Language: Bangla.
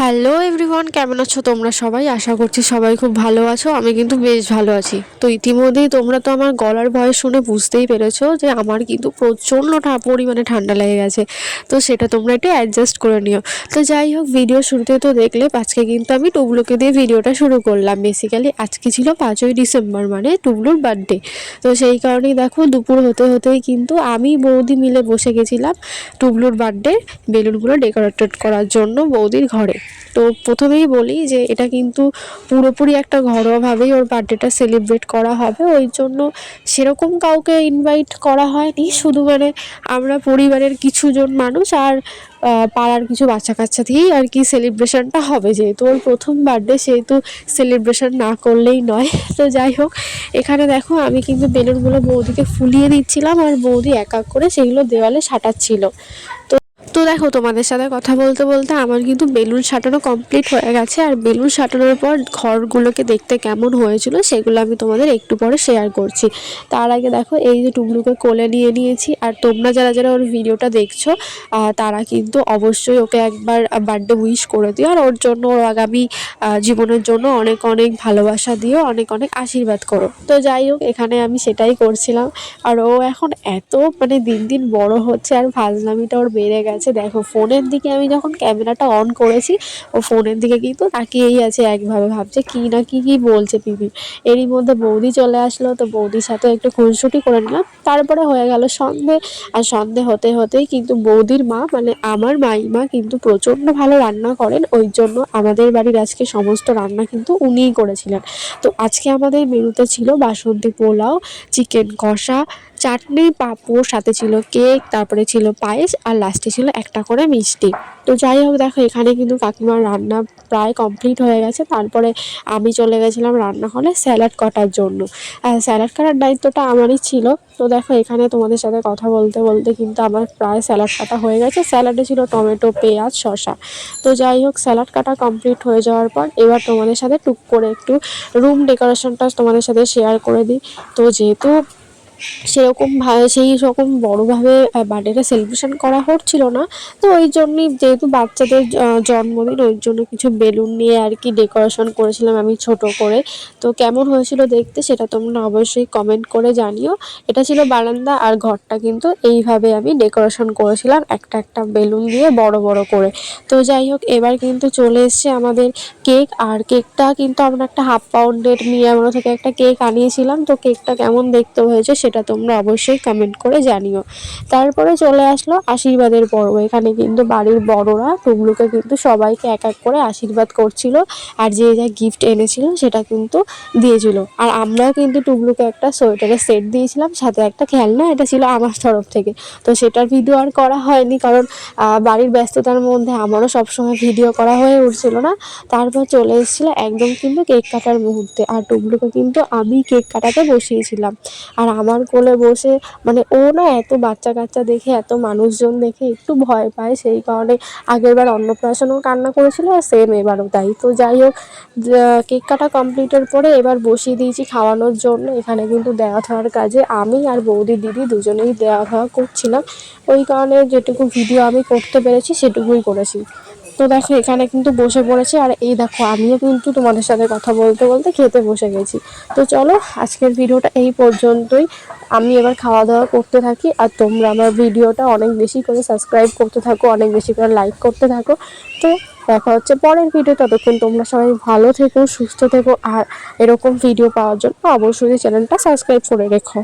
হ্যালো এভরিওয়ান কেমন আছো তোমরা সবাই? আশা করছি সবাই খুব ভালো আছো, আমি কিন্তু বেশ ভালো আছি। তো ইতিমধ্যেই তোমরা তো আমার গলার ভয়েস শুনে বুঝতেই পেরেছ যে আমার কিন্তু প্রচণ্ড পরিমাণে ঠান্ডা লেগে গেছে। তো সেটা তোমরা একটু অ্যাডজাস্ট করে নিও। তো যাই হোক ভিডিও শুরুতে তো দেখলে আজকে কিন্তু আমি টুবলুকে দিয়ে ভিডিওটা শুরু করলাম। বেসিক্যালি আজকে ছিল পাঁচই ডিসেম্বর মানে টুবলুর বার্থডে তো সেই কারণেই দেখো দুপুর হতে হতেই কিন্তু আমি বৌদি মিলে বসে গেছিলাম টুবলুর বার্থডে বেলুনগুলো ডেকোরেটেড করার জন্য বৌদির ঘরে। তো প্রথমেই বলি যে এটা কিন্তু পুরোপুরি একটা ঘরোয়াভাবেই ওর বার্থডেটা সেলিব্রেট করা হবে। ওই জন্য সেরকম কাউকে ইনভাইট করা হয়নি। শুধু মানে আমরা পরিবারের কিছুজন মানুষ আর পাড়ার কিছু বাচ্চা কাচ্চা দিয়েই আর কি সেলিব্রেশনটা হবে যেহেতু। ওর প্রথম বার্থডে সেহেতু সেলিব্রেশন না করলেই নয়। তো যাই হোক, এখানে দেখো আমি কিন্তু বেলুনগুলো বৌদিকে ফুলিয়ে দিচ্ছিলাম আর বৌদি এক এক করে সেগুলো দেওয়ালে সাটাচ্ছিল। তো দেখো, তোমাদের সাথে কথা বলতে বলতে আমার কিন্তু বেলুন সাটানো কমপ্লিট হয়ে গেছে। আর বেলুন সাটানোর পর ঘরগুলোকে দেখতে কেমন হয়েছিল সেগুলো আমি তোমাদের একটু পরে শেয়ার করছি। তার আগে দেখো, এই যে টুবলুকে কোলে নিয়ে নিয়েছি। আর তোমরা যারা যারা ওর ভিডিওটা দেখছ তারা কিন্তু অবশ্যই ওকে একবার বার্থডে উইশ করে দিও। আর ওর জন্য, ওর আগামী জীবনের জন্য অনেক অনেক ভালোবাসা দিও, অনেক অনেক আশীর্বাদ করো। তো যাই হোক, এখানে আমি সেটাই করছিলাম। আর ও এখন এত মানে দিন দিন বড় হচ্ছে আর ফাজলামিটা ওর বেড়ে গেছে। দেখো, ফোনের দিকে আমি যখন ক্যামেরাটা অন করেছি, ও ফোনের দিকে কিন্তু তাকিয়েই আছে একভাবে, ভাবছে কি না কি কি বলছে পিপি। এরই মধ্যে বৌদি চলে আসলো, তো বৌদির সাথে একটু খুনসুটি করে নিলাম। তারপরে হয়ে গেল সন্ধে, আর সন্ধে হতে হতেই কিন্তু বৌদির মা মানে আমার মাইমা কিন্তু প্রচণ্ড ভালো রান্না করেন, ওই জন্য আমাদের বাড়ির আজকে সমস্ত রান্না কিন্তু উনিই করেছিলেন। তো আজকে আমাদের মেনুতে ছিল বাসন্তী পোলাও, চিকেন কষা চাটনি, পাঁপড়, সাথে ছিল কেক, তারপরে ছিল পায়েস, আর লাস্টে ছিল একটা করে মিষ্টি। তো যাই হোক, দেখো, এখানে কিন্তু কাকিমার রান্না প্রায় কমপ্লিট হয়ে গেছে। তারপরে আমি চলে গেছিলাম রান্নাঘরে স্যালাড কাটার জন্য। স্যালাড কাটার দায়িত্বটা আমারই ছিল। তো দেখো, এখানে তোমাদের সাথে কথা বলতে বলতে কিন্তু আমার প্রায় স্যালাড কাটা হয়ে গেছে। স্যালাডে ছিল টমেটো, পেঁয়াজ, শসা। তো যাই হোক, স্যালাড কাটা কমপ্লিট হয়ে যাওয়ার পর এবার তোমাদের সাথে টুক করে একটু রুম ডেকোরেশনটা তোমাদের সাথে শেয়ার করে দিই। তো যেহেতু সেরকম সেই রকম বড়োভাবে বার্থডেটা সেলিব্রেশন করা হচ্ছিল না। তো ওই জন্যই যেহেতু বাচ্চাদের জন্মদিন, ওই জন্য কিছু বেলুন নিয়ে আর কি ডেকোরেশন করেছিলাম আমি ছোট করে। তো কেমন হয়েছিল দেখতে সেটা তোমরা অবশ্যই কমেন্ট করে জানিও। এটা ছিল বারান্দা আর ঘরটা কিন্তু এইভাবে আমি ডেকোরেশন করেছিলাম, একটা একটা বেলুন দিয়ে বড় বড় করে। তো যাই হোক, এবার কিন্তু চলে এসছে আমাদের কেক, আর কেকটা কিন্তু আমরা একটা হাফ পাউন্ডের মিয়ামোড়ো থেকে একটা কেক আনিয়েছিলাম। তো কেকটা কেমন দেখতে হয়েছে সেটা তোমরা অবশ্যই কমেন্ট করে জানিও। তারপরে চলে আসলো আশীর্বাদের পর্ব। এখানে কিন্তু বাড়ির বড়রা টুবলুকে কিন্তু সবাইকে এক এক করে আশীর্বাদ করছিল আর যে যা গিফট এনেছিল সেটা কিন্তু দিয়েছিল। আর আমরাও কিন্তু টুবলুকে একটা সোয়েটারের সেট দিয়েছিলাম, সাথে একটা খেলনা এটা ছিল আমার তরফ থেকে। তো সেটার ভিডিও আর করা হয়নি কারণ বাড়ির ব্যস্ততার মধ্যে আমারও সবসময় ভিডিও করা হয়ে উঠছিল না। তারপর চলে এসেছিল একদম কিন্তু কেক কাটার মুহূর্তে। আর টুবলুকে কিন্তু আমি কেক কাটাতে বসিয়েছিলাম। আর আমার কোলে বসে মানে ও না এত বাচ্চা কাচ্চা দেখে, এত মানুষজন দেখে একটু ভয় পায়। সেই কারণে আগের বার অন্নপ্রাশনও কান্না করেছিল আর সেম এবারও তাই। তো যাই হোক কেক কাটা কমপ্লিটের পরে এবার বসিয়ে দিয়েছি খাওয়ানোর জন্য। এখানে কিন্তু দেওয়া থাওয়ার কাজে আমি আর বৌদি দিদি দুজনেই দেওয়া খাওয়া করছিলাম। ওই কারণে যেটুকু ভিডিও আমি করতে পেরেছি সেটুকুই করেছি। তো দেখো, এখানে কিন্তু বসে পড়েছে। আর এই দেখো, আমিও কিন্তু তোমাদের সাথে কথা বলতে বলতে খেতে বসে গেছি। তো চলো, আজকের ভিডিওটা এই পর্যন্তই। আমি এবার খাওয়া দাওয়া করতে থাকি, আর তোমরা আমার ভিডিওটা অনেক বেশি করে সাবস্ক্রাইব করতে থাকো, অনেক বেশি করে লাইক করতে থাকো। তো দেখা হচ্ছে পরের ভিডিও ততক্ষণ তোমরা সবাই ভালো থেকো, সুস্থ থেকো, আর এরকম ভিডিও পাওয়ার জন্য অবশ্যই চ্যানেলটা সাবস্ক্রাইব করে রেখো।